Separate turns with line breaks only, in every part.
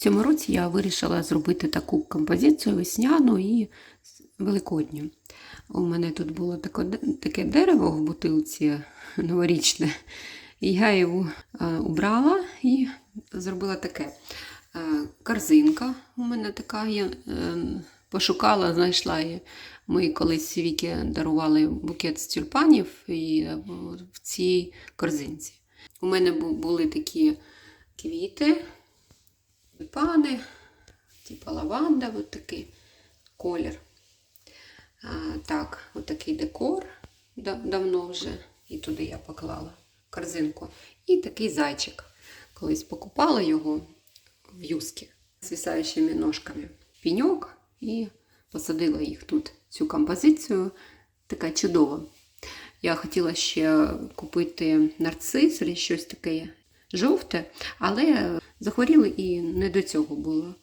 цьому році я вирішила зробити таку композицію весняну і великодню. У мене тут було таке, дерево в бутилці новорічне. Я його е, убрала і зробила таке. Е, корзинка у мене така. Я е, пошукала, знайшла її. Ми колись Віки дарували букет з тюльпанів і в цій корзинці. У мене були такі квіти, тюльпани, типу лаванда, от такий колір. А, так, от такий декор да- давно вже. І туди я поклала корзинку. І такий зайчик. Колись покупала його в юскі з свисаючими ножками. Піньок і посадила їх тут, цю композицію. Така чудова. Я хотіла ще купити нарцис щось таке жовте, але захворіли і не до цього було.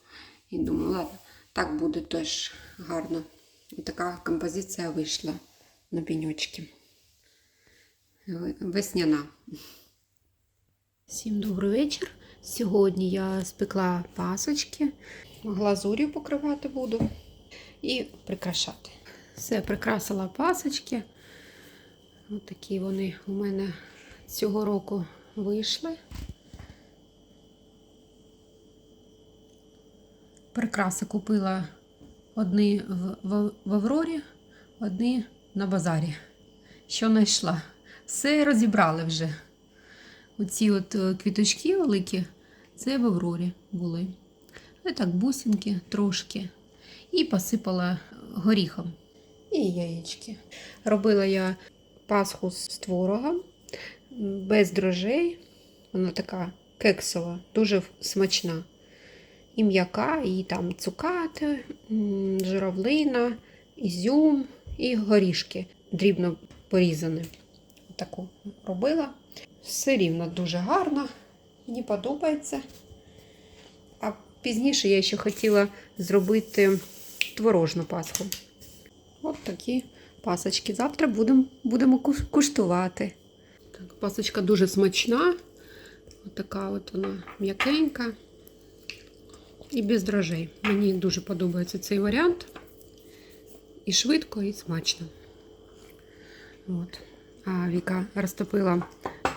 І думаю, ладно, так буде теж гарно. І така композиція вийшла на піньочки. Весняна. Всім добрий вечір. Сьогодні я спекла пасочки, глазур'ю покривати буду і прикрашати. Все, прикрасила пасочки. Ось такі вони у мене цього року вийшли. Прикраси купила одні в, Аврорі, одні на базарі. Що знайшла? Все розібрали вже. Оці от е, квіточки великі, це в Аврорі були. І так бусинки трошки. І посипала горіхом. І яєчки. Робила я пасху з творогом, без дрожжей. Вона така кексова, дуже смачна. І м'яка, і там цукати, журавлина, ізюм і горішки дрібно порізані. Таку робила. Все рівно дуже гарно, мені подобається. А пізніше я ще хотіла зробити творожну пасху. От такі пасочки. Завтра будемо, будемо куштувати. Так, пасочка дуже смачна. От така от вона м'якенька. І без дрожжей. Мені дуже подобається цей варіант. І швидко, і смачно. От. А Віка розтопила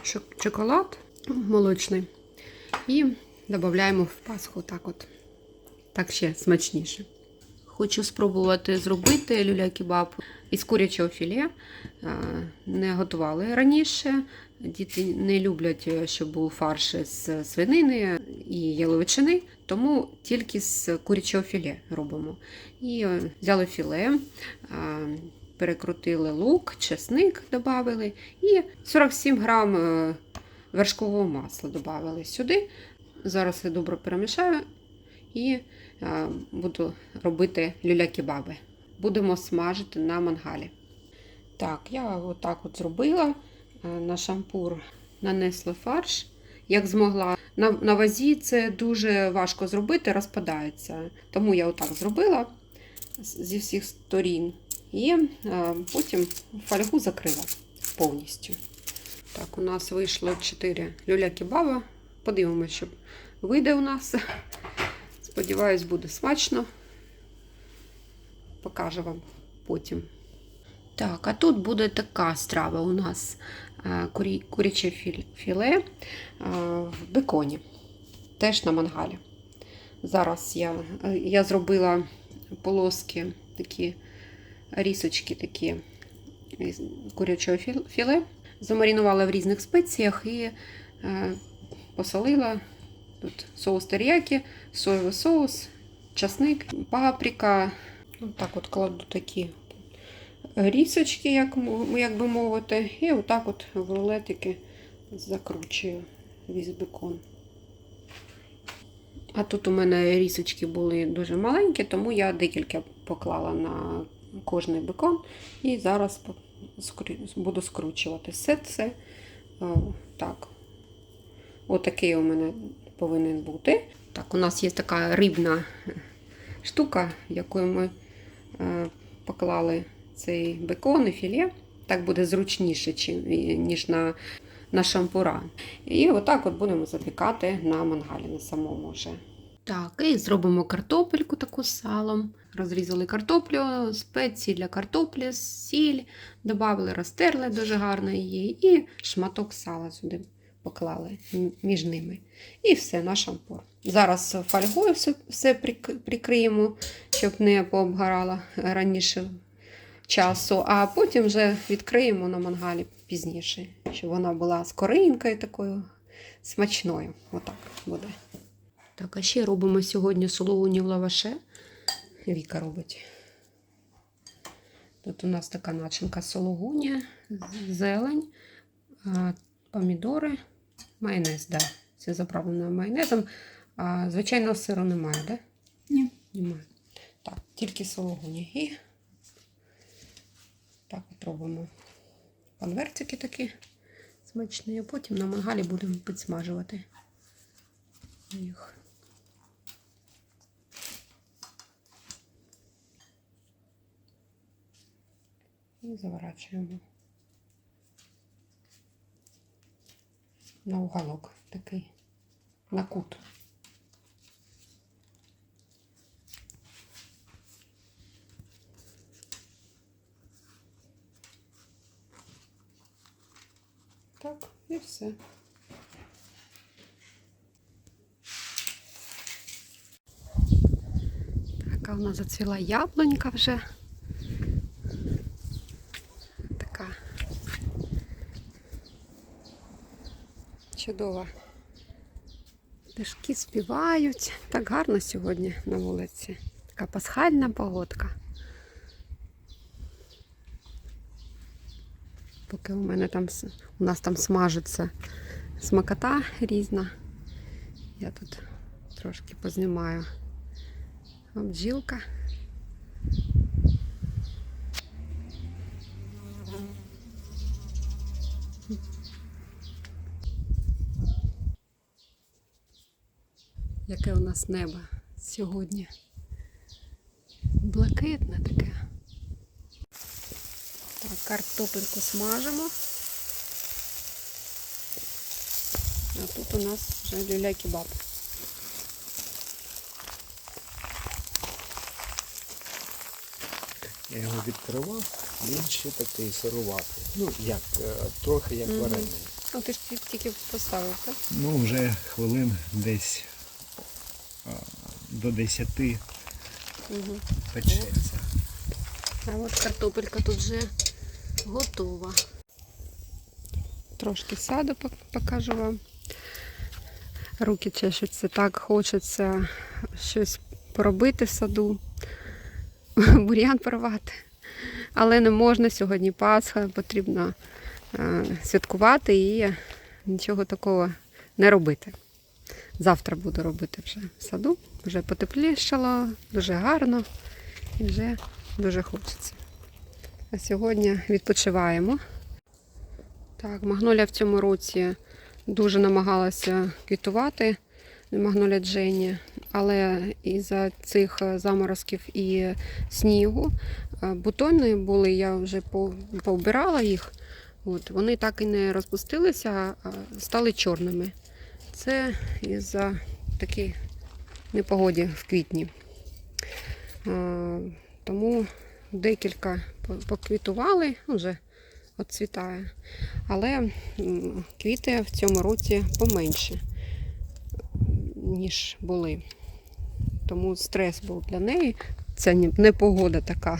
шок- шоколад молочний. І додаємо в пасху так от. Так ще смачніше. Хочу спробувати зробити люля-кебаб із курячого філе. Е, Не готували раніше. Діти не люблять, щоб був фарш з свинини і яловичини, тому тільки з курячого філе робимо. І е, взяли філе, е, перекрутили лук, чесник додали і 47 грам вершкового масла додали сюди. Зараз я добре перемішаю і е, буду робити люля-кебаби. Будемо смажити на мангалі. Так, я отак от зробила. Е, На шампур нанесла фарш, як змогла. На, на вазі це дуже важко зробити, розпадається. Тому я отак зробила зі всіх сторін. І е, потім фольгу закрила повністю. Так, у нас вийшло 4 люля-кебаба. Подивимося, що вийде у нас. Сподіваюсь, буде смачно. Покажу вам потім. Так, а тут буде така страва у нас е, курі, куряче філе е, в беконі. Теж на мангалі. Зараз я, е, я зробила полоски, такі рісочки такі курячого філе. Замарінувала в різних спеціях і посолила. Тут соус теріякі, соєвий соус, часник, паприка. Ось так от кладу такі рісочки, як, як би мовити, і отак от в рулетики закручую весь бекон. А тут у мене рісочки були дуже маленькі, тому я декілька поклала на кожний бекон і зараз буду скручувати все це. Так. Отакий у мене повинен бути. Так, у нас є така рибна штука, якою ми е, поклали цей бекон і філе. Так буде зручніше, ніж на, на шампура. І отак от будемо запікати на мангалі на самому вже. Так, і зробимо картопельку таку з салом. Розрізали картоплю, спеції для картоплі, сіль, додали, розтерли дуже гарно її, і шматок сала сюди поклали між ними. І все на шампур. Зараз фольгою все, все прикриємо, щоб не пообгорало раніше часу, а потім вже відкриємо на мангалі пізніше, щоб вона була з коринкою такою смачною. Отак буде. Так, а ще робимо сьогодні сулугуні в лаваше. Віка робить. Тут у нас така начинка сулугуні, зелень, помідори, майонез, да. Це заправлено майонезом. А, звичайно, сиру немає, да?
Ні.
Немає. Так, тільки сулугуні. І так от робимо конвертики такі смачні, а потім на мангалі будемо підсмажувати їх. І заворачуємо на уголок такий, на кут. Так, і все. Така в нас зацвіла яблунька вже. Чудова. Пташки співають. Так гарно сьогодні на вулиці. Така пасхальна погодка. Поки у мене там у нас там смажиться смакота різна. Я тут трошки познімаю. А Яке у нас небо сьогодні? Блакитне таке. Так, картопельку смажимо. А тут у нас вже люля-кебаб.
Я його відкривав, він ще такий сируватий. Ну, як, е, трохи як варений.
Ну, ти ж тільки поставив, так?
Ну, вже хвилин десь до 10
Угу.
печеться.
А от картопелька тут вже готова. Трошки саду покажу вам. Руки чешуться, так хочеться щось поробити в саду, бур'ян порвати. Але не можна сьогодні Пасха, потрібно е, святкувати і нічого такого не робити. Завтра буду робити вже в саду. Вже потеплішало, дуже гарно і вже дуже хочеться. А сьогодні відпочиваємо. Так, магнолія в цьому році дуже намагалася квітувати, магнолія Дженні, але із-за цих е, заморозків і снігу е, бутони були, я вже по- повбирала їх. От, вони так і не розпустилися, а стали чорними. Це із-за такої непогоді в квітні. Тому декілька поквітували, ну, вже відцвітає. Але квіти в цьому році поменше, ніж були. Тому стрес був для неї. Це не- непогода така.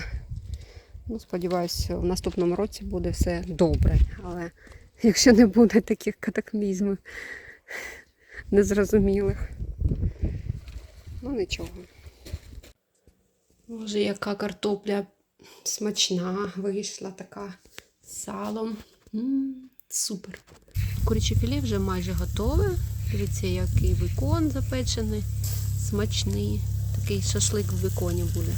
Ну, сподіваюся, в наступному році буде все добре. Але якщо не буде таких катаклізмів незрозумілих, ну нічого. Боже, яка картопля смачна вийшла така з салом. м супер. Куряче філе вже майже готове. Дивіться, який бекон запечений, смачний. Такий шашлик в беконі буде.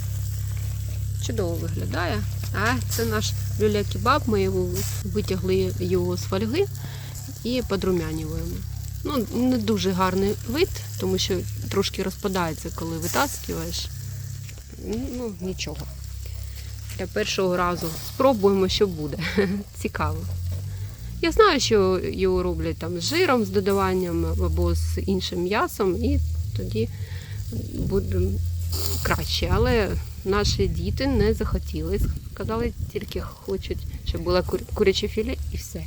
Чудово виглядає. А це наш люля-кебаб. Ми його витягли його з фольги і подрумянюємо. Ну, не дуже гарний вид, тому що трошки розпадається, коли витаскуєш. Ну, нічого. Для першого разу спробуємо, що буде. Цікаво. Я знаю, що його роблять там з жиром, з додаванням або з іншим м'ясом, і тоді буде краще. Але наші діти не захотіли. Сказали, тільки хочуть, щоб було кур- куряче філе і все.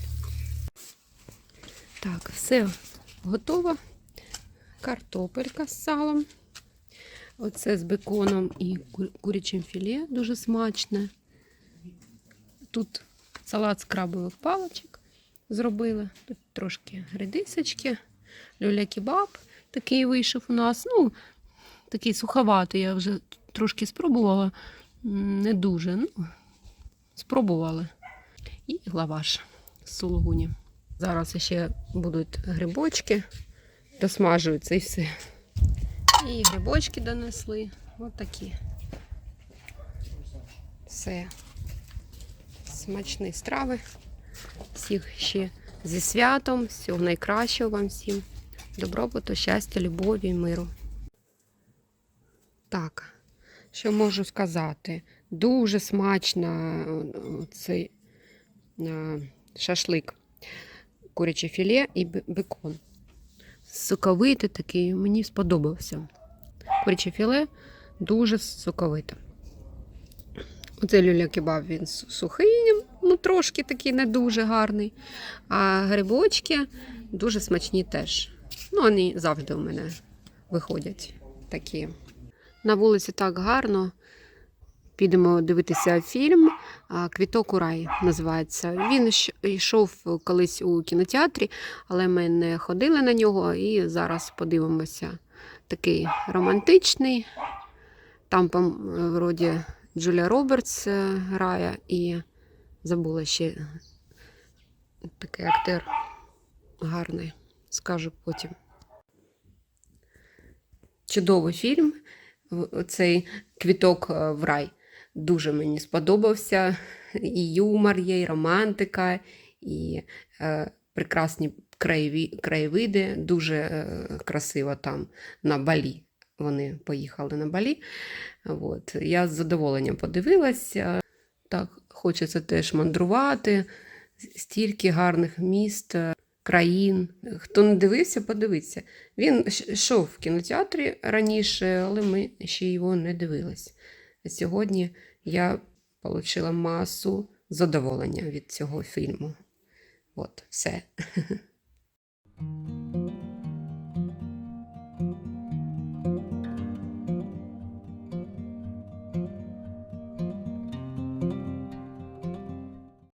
Так, все готово. Картопелька з салом. Оце з беконом і курячим філе дуже смачне. Тут салат з крабових паличок зробили. Тут трошки редисочки, люля-кебаб такий вийшов у нас. Ну, такий суховатий, я вже трошки спробувала. Не дуже. Ну, спробували. І лаваш з сулугуні. Зараз ще будуть грибочки, досмажуються і все. І грибочки донесли. Ось такі. Все. Смачні страви. Всіх ще зі святом. Всього найкращого вам всім. Добробуту, щастя, любові і миру. Так, що можу сказати? Дуже смачно е, цей е, шашлик, куряче філе і бекон. Соковитий такий, мені сподобався. Куряче філе дуже соковите. Оцей люля-кебаб він сухий, ну трошки такий не дуже гарний. А грибочки дуже смачні теж. Ну, вони завжди у мене виходять такі. На вулиці так гарно. Підемо дивитися фільм Квіток у рай називається. Він йшов колись у кінотеатрі, але ми не ходили на нього і зараз подивимося. Такий романтичний. Там, вроді, Джулія Робертс е, грає і забула ще такий актер гарний, скажу потім. Чудовий фільм. Цей квіток е, в рай дуже мені сподобався. І юмор є, і романтика, і е, прекрасні краєвиди. Дуже е, красиво там на Балі. Вони поїхали на Балі. От. Я з задоволенням подивилася. Так, хочеться теж мандрувати. Стільки гарних міст, е, країн. Хто не дивився, подивиться. Він йшов в кінотеатрі раніше, але ми ще його не дивились. Сьогодні я отримала масу задоволення від цього фільму. От, все.